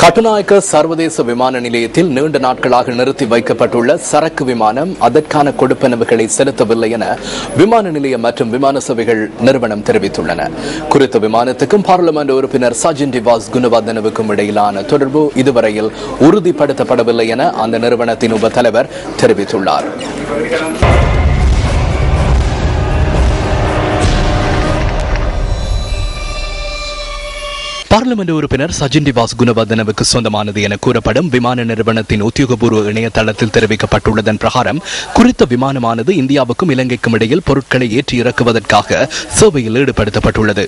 கட்டுநாயக்க சர்வதேச விமான நிலையத்தில் நீண்ட நாட்களாக நிறுத்தி வைக்கப்பட்டுள்ள சரக்கு விமானம் அதற்கான கொடுப்பனவுகளை செலுத்தவில்லை என விமான நிலையம் மற்றும் விமான சேவைகள் நிறுவனம் தெரிவித்துள்ளன. குறித்த விமானத்துக்கும் பார்லிமெண்ட் உறுப்பினர் சஜின் டிவாஸ் குணவர்தனவுக்கும் இடையிலான தொடர்பு இதுவரையில் உறுதிப்படுத்தப்படவில்லை என அந்த நிறுவனத்தின் உப தலைவர் தெரிவித்துள்ளார். பார்லிமெண்ட் உறுப்பினர் சஜின் டிவாஸ் குணவர்தனவுக்கு சொந்தமானது என கூறப்படும் விமான நிறுவனத்தின் உத்தியோகபூர்வ இணையதளத்தில் தெரிவிக்கப்பட்டுள்ளதன் பிரகாரம் குறித்த விமானமானது இந்தியாவுக்கும் இலங்கைக்கும் இடையில் பொருட்களை ஏற்றி இறக்குவதற்காக சேவையில் ஈடுபடுத்தப்பட்டுள்ளது.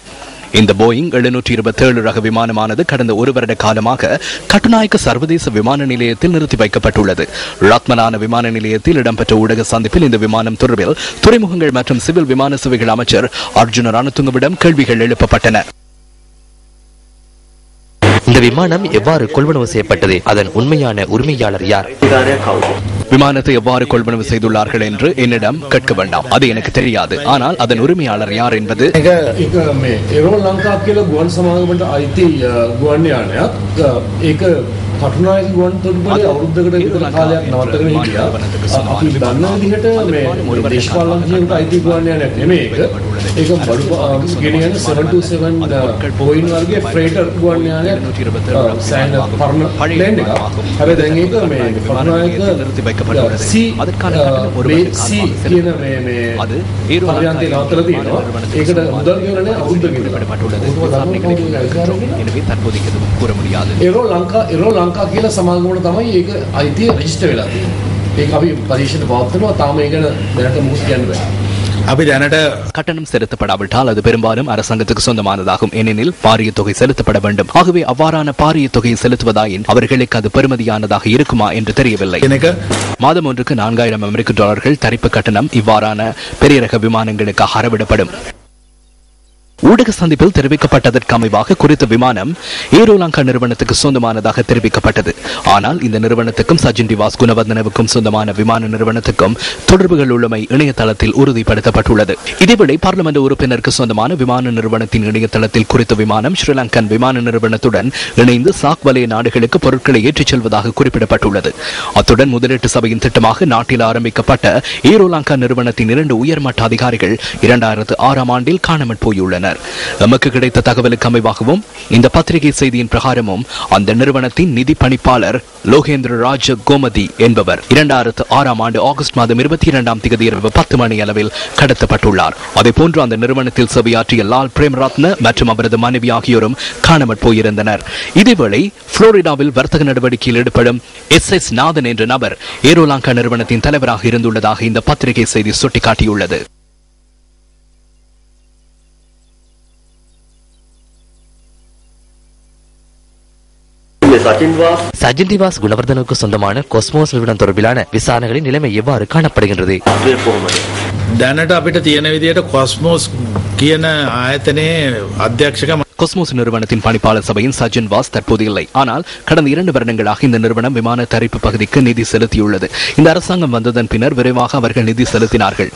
இந்த போயிங் எழுநூற்றி இருபத்தி ஏழு ரக விமானமானது கடந்த ஒரு வருட காலமாக கட்டுநாயக்க சர்வதேச விமான நிலையத்தில் நிறுத்தி வைக்கப்பட்டுள்ளது. ராத்மனான விமான நிலையத்தில் இடம்பெற்ற ஊடக சந்திப்பில் இந்த விமானம் தொடர்பில் துறைமுகங்கள் மற்றும் சிவில் விமான சேவைகள் அமைச்சர் அர்ஜுன ரணத்துங்கவிடம் கேள்விகள் எழுப்பப்பட்டன. இந்த விமானம் எவ்வாறு கொள்வனவு செய்யப்பட்டது? அதன் உண்மையான உரிமையாளர் யார்? விமானத்தை எவ்வாறு கொள்வனவு செய்துள்ளார்கள் என்று என்னிடம் கேட்க வேண்டாம். அது எனக்கு தெரியாது. ஆனால் அதன் உரிமையாளர் யார் என்பது කටුනායි ගුවන් තොටුපළේ අවුරුද්දකට විතර කාලයක් නවත්තගෙන හිටියා. අපි දන්න විදිහට මේ දේශපාලනඥයෙකුට අයිති ගුවන් යානයක් නෙමෙයි ඒක. ඒක බඩු ගෙනියන 727 පොයින් uh, වර්ගයේ ෆ්‍රේටර් ගුවන් යානයක් සෑන පරණ ප්ලේන් එක. හැබැයි දැන් ඒක මේ කටුනායක සී uh, කියන මේ මේ අද ඒ රුහාන්තේ නවත්තලා තියෙනවා. ඒකට මුදල් ගෙවලා නැහැ අවුරුද්දකට. ඒකෝ ලංකා ඒකෝ ලංකා ලංකා කියලා සමාගමට තමයි ඒක අයිතිය රෙජිස්ටර් වෙලා තියෙන්නේ. ඒක අපි පරීක්ෂණ පවත්වනවා තාම ඒක ගැන දැනට මොකද කියන්න බෑ. අපි දැනට கட்டணம் செலுத்தப்படாவிட்டால் அது பெரும்பாலும் அரசாங்கத்துக்கு சொந்தமானதாகும் ஏனெனில் பாரிய தொகை செலுத்தப்பட வேண்டும் ஆகவே அவ்வாறான பாரிய தொகையை செலுத்துவதாயின் அவர்களுக்கு அது பெறுமதியானதாக இருக்குமா என்று தெரியவில்லை කෙන එක மாதம் ஒன்றுக்கு நான்காயிரம் அமெரிக்க டாலர்கள் தரிப்பு கட்டணம் இவ்வாறான பெரிய ரக விமானங்களுக்காக அறவிடப்படும் ஊடக சந்திப்பில் தெரிவிக்கப்பட்டதற்கு அமைவாக குறித்த விமானம் ஏரோலாங்கா நிறுவனத்துக்கு சொந்தமானதாக தெரிவிக்கப்பட்டது. ஆனால் இந்த நிறுவனத்துக்கும் சஜின் டிவாஸ் குணவர்தனவுக்கும் சொந்தமான விமான நிறுவனத்துக்கும் தொடர்புகள் உள்ளமை இணையதளத்தில் உறுதிப்படுத்தப்பட்டுள்ளது. இதேவேளை பார்லிமெண்ட் உறுப்பினருக்கு சொந்தமான விமான நிறுவனத்தின் இணையதளத்தில் குறித்த விமானம் ஸ்ரீலங்கன் விமான நிறுவனத்துடன் இணைந்து சாக் வலய நாடுகளுக்கு பொருட்களை ஏற்றிச் செல்வதாக குறிப்பிடப்பட்டுள்ளது. அத்துடன் முதலீட்டு சபையின் திட்டமாக நாட்டில் ஆரம்பிக்கப்பட்ட ஏரோலாங்கா நிறுவனத்தின் இரண்டு உயர்மட்ட அதிகாரிகள் இரண்டாயிரத்து ஆறாம் ஆண்டில் காணாமற் போயுள்ளனர். எமக்கு கிடைத்த தகவலுக்கு அமைவாகவும் இந்த பத்திரிகை செய்தியின் பிரகாரமும் அந்த நிறுவனத்தின் நிதி பணிப்பாளர் லோகேந்திர ராஜ கோமதி என்பவர் இரண்டாயிரத்து ஆறாம் ஆண்டு ஆகஸ்ட் மாதம் இருபத்தி இரண்டாம் தேதி இரவு பத்து மணி அளவில் கடத்தப்பட்டுள்ளார். அதேபோன்று அந்த நிறுவனத்தில் சேவையாற்றிய லால் பிரேம்ரத்ன மற்றும் அவரது மனைவி ஆகியோரும் காணாமற் போயிருந்தனர். இதேவேளை புளோரிடாவில் வர்த்தக நடவடிக்கையில் ஈடுபடும் எஸ் எஸ் நாதன் என்ற நபர் ஏரோலாங்கா நிறுவனத்தின் தலைவராக இருந்துள்ளதாக இந்த பத்திரிகை செய்தி சுட்டிக்காட்டியுள்ளது. சஜின் டிவாஸ் குணவர்தனுக்கு சொந்தமான கொஸ்மோஸ் நிறுவனம் தொடர்பிலான விசாரணைகளின் நிலைமை எவ்வாறு காணப்படுகின்றது? දැනට අපිට තියෙන විදියට කොස්මෝස් කියන ආයතනයේ අධ්‍යක්ෂක கொஸ்மோஸ் நிறுவனத்தின் பணிப்பாளர் சபையின் சஜின் வாஸ் தற்போது இல்லை ஆனால் கடந்த இரண்டு வருடங்களாக இந்த நிறுவனம் விமான தரிப்பு பகுதிக்கு நிதி செலுத்தியுள்ளது இந்த அரசாங்கம் வந்ததன் பின்னர் விரைவாக அவர்கள் நிதி செலுத்தினார்கள்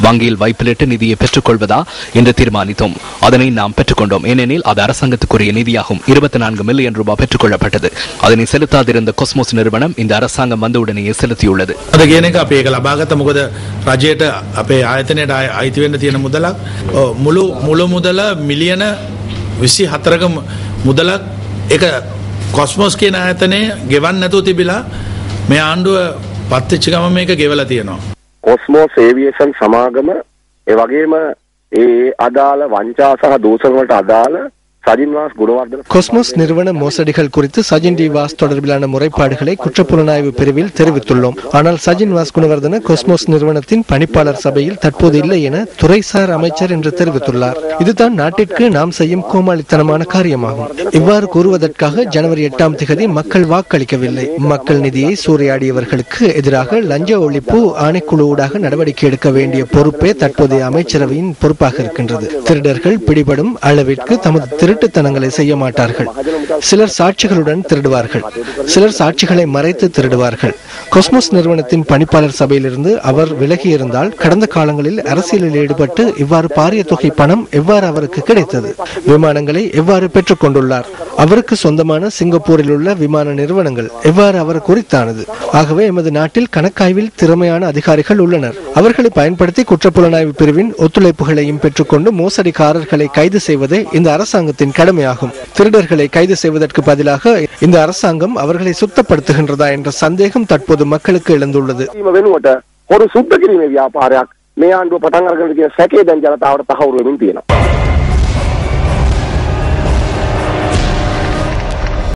வங்கியில் வைப்பிலிட்டு நிதியை பெற்றுக்கொள்வதா என்று தீர்மானித்தோம் அதனை நாம் பெற்றுக்கொண்டோம் ஏனெனில் அது அரசாங்கத்துக்குரிய நிதியாகும் இருபத்தி நான்கு மில்லியன் ரூபாய் பெற்றுக்கொள்ளப்பட்டது அதனை செலுத்தாதிருந்த கொஸ்மோஸ் நிறுவனம் இந்த அரசாங்கம் வந்தவுடனேயே செலுத்தியுள்ளது අද කියන එක අපි ඒක ලබාගත මොකද රජයට අපේ ආයතනයට අය- අයිති වෙන්න තියෙන මුදලක් ඔව්, මුළු මුළු මුදල මිලියන විසි හතරක මුදලක් එක කොස්මෝස් කියන ආයතනය ගෙවන්න නැතුව තිබිලා මේ ආණ්ඩුව පත්තිච්ච ගම මේක ගෙවල තියෙනවා. කොස්මෝස් ඒවියේෂන් සමාගම ඒ වගේම ඒ අදාළ වංචා සහ දූෂණ වලට අදාළ සජින්වාස් ගුණවර්ධන கொஸ்மோஸ் நிறுவன மோசடிகள் குறித்து சஜின் டி வாஸ் தொடர்பிலான முறைப்பாடுகளை குற்றப்புலனாய்வு பிரிவில் தெரிவித்துள்ளோம். ஆனால் சஜின் வாஸ் குணவர்தன கொஸ்மோஸ் நிறுவனத்தின் பணிப்பாளர் சபையில் தற்போது இல்லை என துறைசார் அமைச்சர் என்று தெரிவித்துள்ளார். இதுதான் நாட்டிற்கு நாம் செய்யும் கோமாளித்தனமான காரியமாகும். இவ்வாறு கூறுவதற்காக ஜனவரி எட்டாம் திகதி மக்கள் வாக்களிக்கவில்லை. மக்கள் நிதியை சூறையாடியவர்களுக்கு எதிராக லஞ்ச ஒழிப்பு ஆணைக்குழு ஊடாக நடவடிக்கை எடுக்க வேண்டிய பொறுப்பே தற்போதைய அமைச்சரவையின் பொறுப்பாக இருக்கின்றது. திருடர்கள் பிடிபடும் அளவிற்கு தமது திரு திருட்டுத்தனங்களை செய்ய மாட்டார்கள். சிலர் சாட்சிகளுடன் திருடுவார்கள். சிலர் சாட்சிகளை மறைத்து திருடுவார்கள். கொஸ்மோஸ் நிறுவனத்தின் பணிப்பாளர் சபையிலிருந்து அவர் விலகியிருந்தால் கடந்த காலங்களில் அரசியலில் ஈடுபட்டு இவ்வாறு பாரிய தொகை பணம் எவ்வாறு அவருக்கு கிடைத்தது? விமானங்களை எவ்வாறு பெற்றுக் கொண்டுள்ளார் அவருக்கு சொந்தமான சிங்கப்பூரில் உள்ள விமான நிறுவனங்கள் எவ்வாறு அவர் குறித்தானது? ஆகவே எமது நாட்டில் கணக்காய்வில் திறமையான அதிகாரிகள் உள்ளனர். அவர்களை பயன்படுத்தி குற்றப்புலனாய்வு பிரிவின் ஒத்துழைப்புகளையும் பெற்றுக்கொண்டு மோசடிக்காரர்களை கைது செய்வதே இந்த அரசாங்கத்தின் அரசாங்கத்தின் கடமையாகும். திருடர்களை கைது செய்வதற்கு பதிலாக இந்த அரசாங்கம் அவர்களை சுத்தப்படுத்துகின்றதா என்ற சந்தேகம் தற்போது மக்களுக்கு எழுந்துள்ளது. ஒரு சுத்தகிரி வியாபார மேயாண்டு பட்டங்கர்களுக்கு சகேதன் ஜனதாவோட தகவல்